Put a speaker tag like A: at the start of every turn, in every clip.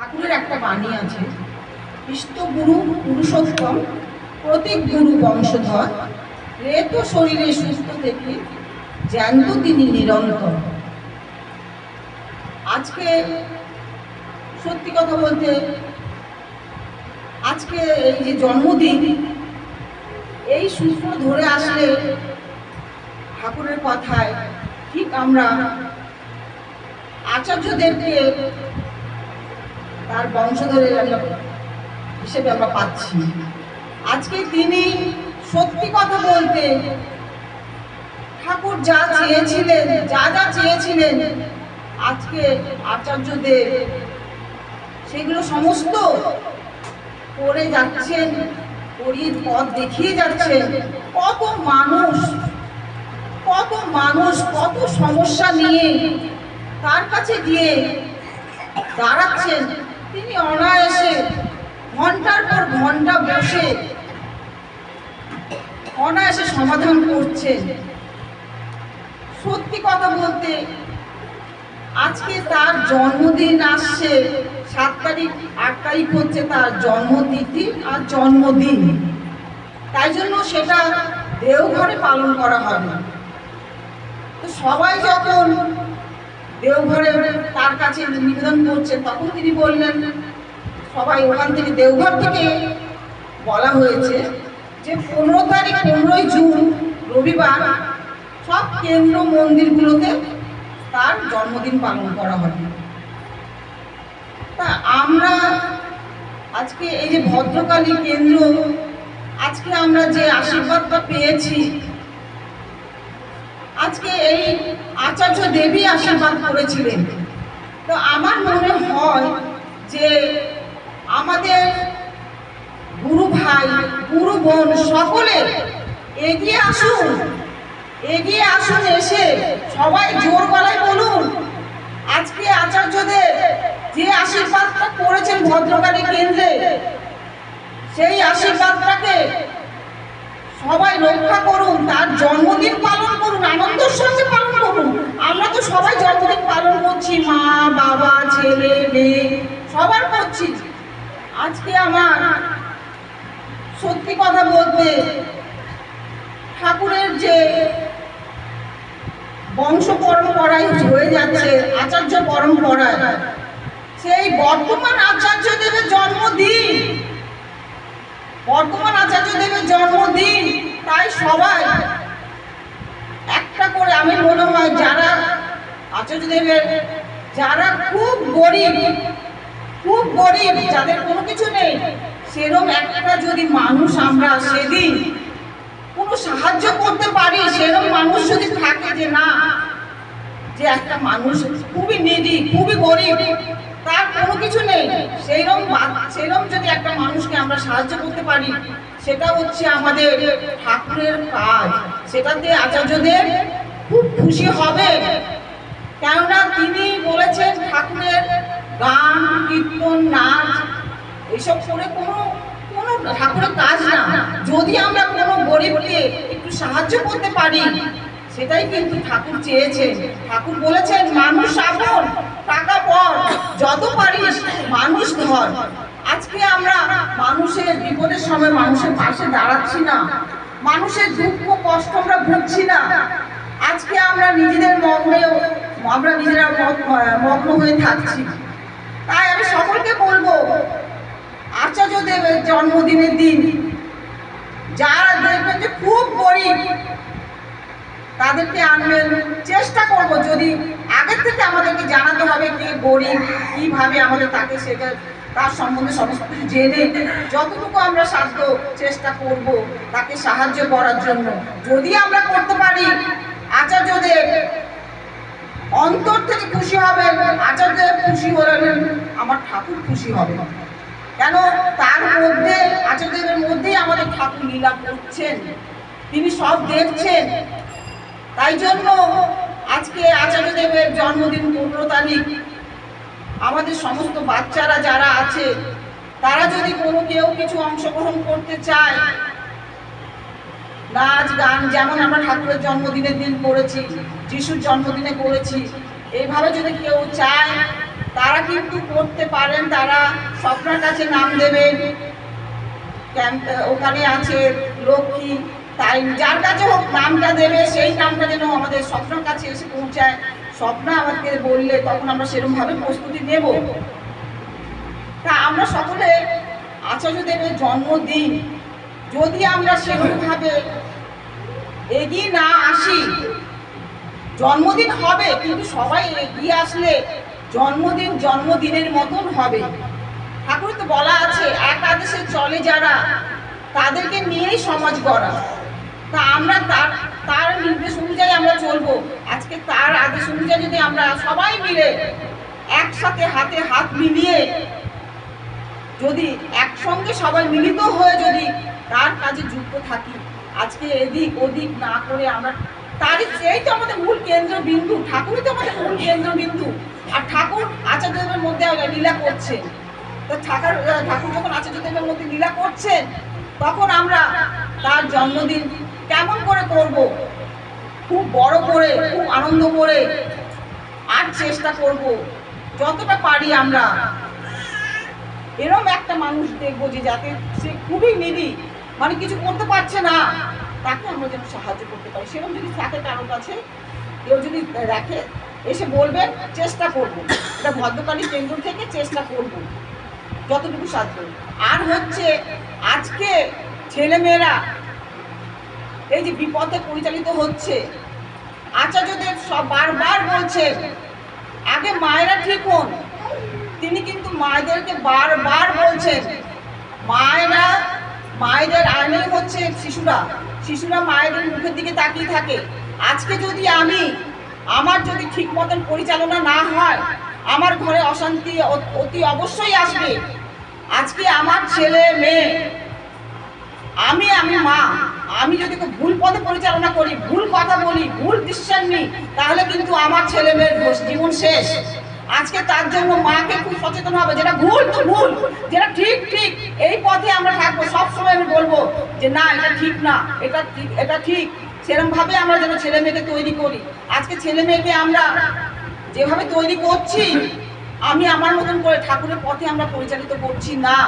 A: ঠাকুরের একটা বাণী আছে গুরু পুরুষোত্তম প্রতীক গুরু বংশধর, রেত শরীরে সুস্থ থেকে জ্যান্ত তিনি নিরন্তর। আজকে সত্যি কথা বলতে, আজকে এই যে জন্মদিন, এই সূত্র ধরে আসলে ঠাকুরের কথায় ঠিক আমরা আচার্যদেরকে তার বংশধরের আমরা হিসেবে আমরা পাচ্ছি। আজকে তিনি সত্যি কথা বলতে ঠাকুর যা চেয়েছিলেন, যা যা চেয়েছিলেন, আজকে আচার্যদের সেগুলো সমস্ত করে যাচ্ছেন করিয়ে পথ দেখিয়ে যাচ্ছেন। কত মানুষ কত মানুষ, কত সমস্যা নিয়ে তার কাছে গিয়ে দাঁড়াচ্ছেন। তিনি অনায়াসে ঘণ্টার পর ঘণ্টা বসে অনায়াসে সমাধান করছেন। সত্যি কথা বলতে, আজকে তার জন্মদিন আসছে, সাত তারিখ, আট তারিখ হচ্ছে তার জন্মতিথি আর জন্মদিন। তাই জন্য সেটা দেওঘরে পালন করা হবে। তো সবাই যখন দেওঘরে তার কাছে নিবেদন করছেন তখন তিনি বললেন, সবাই ওখান থেকে দেওঘর থেকে বলা হয়েছে যে পনেরো তারিখ, পনেরোই জুন, রবিবার সব কেন্দ্র মন্দিরগুলোতে তার জন্মদিন পালন করা হবে। তা আমরা আজকে এই যে ভদ্রকালী কেন্দ্র, আজকে আমরা যে আশীর্বাদটা পেয়েছি আজকে এই আচার্য দেবী আশীর্বাদ করেছিলেন। তো আমার মনে হয় যে আমাদের গুরু ভাই, গুরু বোন সকলে এগিয়ে আসুন এগিয়ে আসুন এসে সবাই জোর গলায় বলুন, আজকে আচার্যদের যে আশীর্বাদটা করেছেন ভদ্রকালী কেন্দ্রে, সেই আশীর্বাদটাকে সবাই রক্ষা করুন, তার জন্মদিন পালন করুন, আনন্দের সঙ্গে পালন করুন। আমরা তো সবাই জন্মদিন পালন করছি, মা, বাবা, ছেলে, মেয়ে, সবার করছি। আজকে আমার সত্যি কথা বলতে ঠাকুরের যে বংশ পরম্পরায় হয়ে যাচ্ছে, আচার্য পরম্পরায়, সেই বর্তমান আচার্য দেবের জন্মদিন বর্তমান আচার্য দেবের জন্মদিন, তাই সবাই একটা করে আমি মনে হয় যারা আচার্য দেবের যারা খুব গরিব খুব গরিব, যাদের কোনো কিছু নেই সেরকম একটা যদি মানুষ আমরা সেদিন কোনো সাহায্য করতে পারি সেরকম মানুষ যদি থাকে যে না যে একটা মানুষ খুবই নিডি খুবই গরিব, তার কোনো কিছু নেই। সেইরকম সেইরকম যদি একটা মানুষকে আমরা সাহায্য করতে পারি, সেটা হচ্ছে আমাদের ঠাকুরের কাজ। সেটাতে আচার্যদের খুব খুশি হবে। কেননা তিনি বলেছেন, ঠাকুরের গান, কীর্তন, নাচ, এসব করে কোনো কোনো ঠাকুরের কাজ না। যদি আমরা কোনো গরিবকে একটু সাহায্য করতে পারি সেটাই কিন্তু ঠাকুর চেয়েছেন। ঠাকুর বলেছেন, মানুষ আপন টাকা পর, যত পারিস, মানুষ ধর। আজকে আমরা মানুষের বিপদের সময় মানুষের পাশে দাঁড়াচ্ছি না। মানুষের দুঃখ, কষ্ট আমরা ভুগছি না। আজকে আমরা নিজেদের মগ্নেও আমরা নিজেরা মগ- মগ্ন হয়ে থাকছি। তাই আমি সকলকে বলব, আচার্য দেবের জন্মদিনের দিন, যারা দেখবেন যে খুব গরিব তাদেরকে আনবেন। চেষ্টা করব, যদি আগের থেকে আমাদেরকে জানাতে হবে কে গরিব, কীভাবে আমাদের তাকে সেটা, তার সম্বন্ধে সমস্ত কিছু জেনে যতটুকু আমরা সাধ্য চেষ্টা করব তাকে সাহায্য করার জন্য। যদি আমরা করতে পারি আচার্যদের অন্তর থেকে খুশি হবেন, আচার্যদেব খুশি হলেন, আমার ঠাকুর খুশি হবে। কেন? তার মধ্যে, আচার্যদেবের মধ্যেই আমাদের ঠাকুর লীলা করছেন। তিনি সব দেখছেন। তাই জন্য আজকে আচার্যদেবের জন্মদিন পনেরো তারিখ আমাদের সমস্ত বাচ্চারা যারা আছে, তারা যদি কোনো কেউ কিছু অংশগ্রহণ করতে চায়, নাচ, গান, যেমন আমরা ঠাকুরের জন্মদিনের দিন করেছি, যিশুর জন্মদিনে করেছি এইভাবে যদি কেউ চায়, তারা কিন্তু করতে পারেন, তারা স্বপ্নার কাছে নাম দেবেন। ওখানে আছে লক্ষ্মী তাই যার কাছে হোক নামটা দেবে, সেই নামটা যেন আমাদের স্বপ্নের কাছে এসে পৌঁছায়। স্বপ্ন আমাকে বললে তখন আমরা সেরকমভাবে প্রস্তুতি নেব। তা আমরা সকলে আচার্য আচার্যদেবের জন্মদিন, যদি আমরা সেরকমভাবে এগিয়ে না আসি, জন্মদিন হবে, কিন্তু সবাই এগিয়ে আসলে জন্মদিন জন্মদিনের মতন হবে। ঠাকুর তো বলা আছে এক আদেশে চলে যারা, তাদেরকে নিয়েই সমাজ গড়া। তা আমরা তার তার নির্দেশ অনুযায়ী আমরা চলবো। আজকে তার আদেশ অনুযায়ী যদি আমরা সবাই মিলে একসাথে হাতে হাত মিলিয়ে যদি একসঙ্গে সবাই মিলিত হয়ে যদি তার কাজে যুক্ত থাকি, আজকে এদিক ওদিক না করে আমরা, তারই সেই তো আমাদের মূল কেন্দ্রবিন্দু, ঠাকুরই তো আমাদের মূল কেন্দ্রবিন্দু। আর ঠাকুর আচার্যদেবের মধ্যে লীলা করছেন তো ঠাকুর ঠাকুর যখন আচার্যদেবের মধ্যে লীলা করছেন, তখন আমরা তার জন্মদিন কেমন করে করব? খুব বড় করে, খুব আনন্দ করে আর চেষ্টা করব, যতটা পারি আমরা। এরম একটা মানুষ দেখব যে যাতে সে খুবই নিডি মানে কিছু করতে পারছে না, তাকে আমরা যেন সাহায্য করতে পারি। সেরকম যদি থাকে কারোর কাছে, কেউ যদি রাখে এসে বলবেন চেষ্টা করব। এটা ভদ্রকালী কেন্দ্র থেকে চেষ্টা করব, যতটুকু সাধ্য। আর হচ্ছে, আজকে ছেলেমেয়েরা এই যে বিপদে পরিচালিত হচ্ছে। আচার্যদেব সব বারবার বলছেন, আগে মায়েরা ঠিক হন। তিনি কিন্তু মায়েদেরকে বারবার বলছেন, মায়েরা, মায়েদের আয়নাই হচ্ছে শিশুরা শিশুরা মায়েদের মুখের দিকে তাকিয়ে থাকে। আজকে যদি আমি, আমার যদি ঠিক মতন পরিচালনা না হয়, আমার ঘরে অশান্তি অতি অবশ্যই আসবে। আজকে আমার ছেলে, মেয়ে, আমি আমি মা আমি যদি ভুল পথে পরিচালনা করি, ভুল কথা বলি, ভুল ডিসিশন নিই, তাহলে কিন্তু আমার ছেলে মেয়ের জীবন শেষ। আজকে তার জন্য মাকে খুব সচেতন হবে, যেটা ভুল তো ভুল, যেটা ঠিক ঠিক, এই পথে আমরা থাকব সবসময় আমি বলব যে না, এটা ঠিক না, এটা এটা ঠিক। সেরকম ভাবে আমরা যেন ছেলে মেয়েকে তৈরি করি। আজকে ছেলে মেয়েকে আমরা যেভাবে তৈরি করছি, আমি আমার মতন করে ঠাকুরের পথে আমরা পরিচালিত করছি না।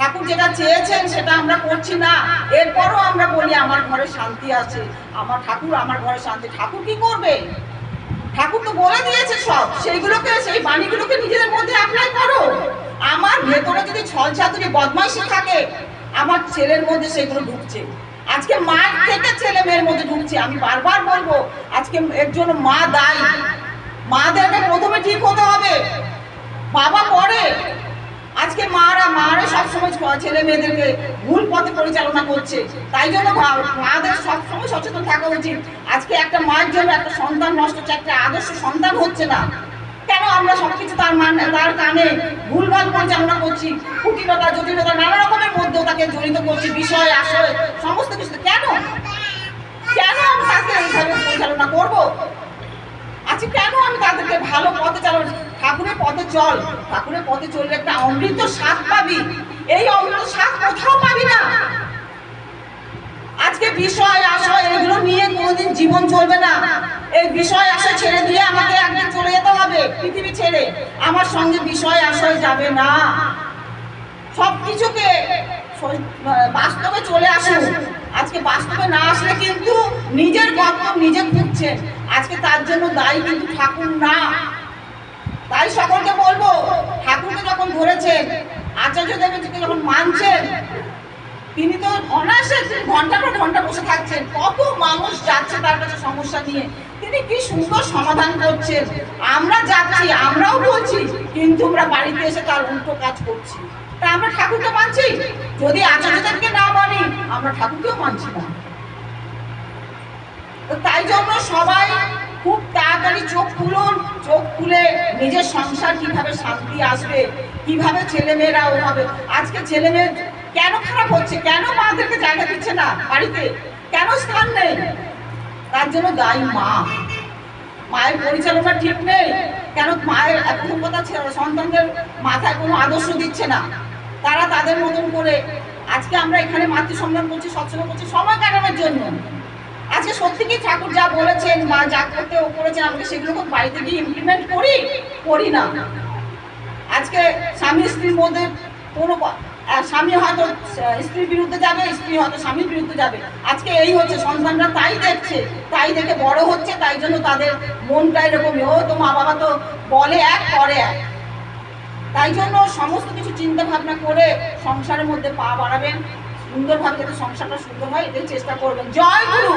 A: ঠাকুর যেটা চেয়েছেন সেটা আমরা করছি না। এরপরও আমরা বলি, আমার ঘরে শান্তি আছে। আমার ঠাকুর, আমার ঘরে শান্তি। ঠাকুর কি করবে? ঠাকুর তো বলে দিয়েছে সব। সেইগুলোকে, সেই বাণীগুলোকে নিজেদের মধ্যে অ্যাপ্লাই করো। আমার ভেতরে যদি ছল ছাতুরি বদমাইশি থাকে, আমার ছেলের মধ্যে সেগুলো ঢুকছে। আজকে মায়ের থেকে ছেলে মেয়ের মধ্যে ঢুকছে। আমি বারবার বলব, আজকে এর জন্য মা দায়ী। মাদেরকে প্রথমে ঠিক হতে হবে। বাবা পরে আজকে মারা মারা সবসময় ছেলে মেয়েদেরকে ভুল পথে পরিচালনা করছে। তাই জন্য মাদের সবসময় সচেতন থাকা উচিত। আজকে একটা মায়ের জন্য একটা সন্তান নষ্ট হচ্ছে, একটা আদর্শ সন্তান হচ্ছে না। কেন আমরা সবকিছু তার মানে তার কানে ভুলভাল পরিচালনা করছি? কুটিলতা, জটিলতা, নানা রকমের মধ্যেও তাকে জড়িত করছি, বিষয়, আশয়, সমস্ত কিছু কেন? কেন আমি তাকে এইভাবে পরিচালনা করব? আজকে কেন আমি ভালো পথে চালাবো ঠাকুরের পথে চল। ঠাকুরের পথে চললে একটা অমৃত স্বাদ পাবি। এই অমৃত স্বাদ কোথাও পাবি না। আজকে বিষয়, আশয়, এগুলো নিয়ে কোনোদিন জীবন চলবে না। এই বিষয়, আশয় ছেড়ে দিয়ে আমাকে একদিন চলে যেতে হবে, পৃথিবী ছেড়ে। আমার সঙ্গে বিষয়, আশয় যাবে না। সব কিছুকে বাস্তবে চলে আসুন। আজকে বাস্তবে না আসলে কিন্তু নিজের গর্ত নিজে খুঁজছেন। আজকে তার জন্য দায়ী কিন্তু ঠাকুর না। তাই সকলকে বলব, ঠাকুরকে যখন ধরেছেন, আচার্য দেবকে যখন মানছেন, তিনি তো অনায়াসে তিনি ঘণ্টার পর ঘণ্টা বসে থাকছেন। কত মানুষ যাচ্ছে তার কাছে সমস্যা নিয়ে। তিনি কি সুন্দর সমাধান করছেন। আমরা যাচ্ছি, আমরাও বলছি, কিন্তু আমরা বাড়িতে এসে তার উল্টো কাজ করছি। তা আমরা ঠাকুরকে মানছি? যদি আচার্যদেরকে না মানি, আমরা ঠাকুরকেও মানছি না। তো তাই জন্য সবাই খুব তাড়াতাড়ি চোখ খুলুন, চোখ খুলে নিজের সংসার কীভাবে শান্তি আসবে, কীভাবে ছেলে মেয়েরা ওভাবে, আজকে ছেলে মেয়ে কেন খারাপ হচ্ছে, কেন মাদেরকে জায়গা দিচ্ছে না বাড়িতে, কেন স্থান নেই? তার জন্য দায়ী মা। মায়ের পরিচালনা ঠিক নেই, কেন মায়ের প্রথম কথা সন্তানদের মাথায় কোনো আদর্শ দিচ্ছে না। তারা তাদের মতন করে, আজকে আমরা এখানে মাতৃ সম্মান করছি, সৎসঙ্গ করছি, সময় কাটানোর জন্য। আজকে সত্যি কি ঠাকুর যা বলেছেন বা যা করতে ও করেছেন আমাকে সেগুলো খুব বাড়িতে গিয়ে ইমপ্লিমেন্ট করি? করি না। আজকে স্বামী স্ত্রীর মধ্যে কোনো স্বামী হয়তো স্ত্রীর বিরুদ্ধে যাবে, স্ত্রী হয়তো স্বামীর বিরুদ্ধে যাবে। আজকে এই হচ্ছে সন্তানরা তাই দেখছে, তাই দেখে বড় হচ্ছে, তাই জন্য তাদের মনটা এরকমই ও, তো মা বাবা তো বলে এক, করে এক। তাই জন্য সমস্ত কিছু চিন্তা ভাবনা করে সংসারের মধ্যে পা বাড়াবেন। সুন্দরভাবে যাতে সংসারটা সুন্দর হয় এটাই চেষ্টা করবেন। জয় গুরু!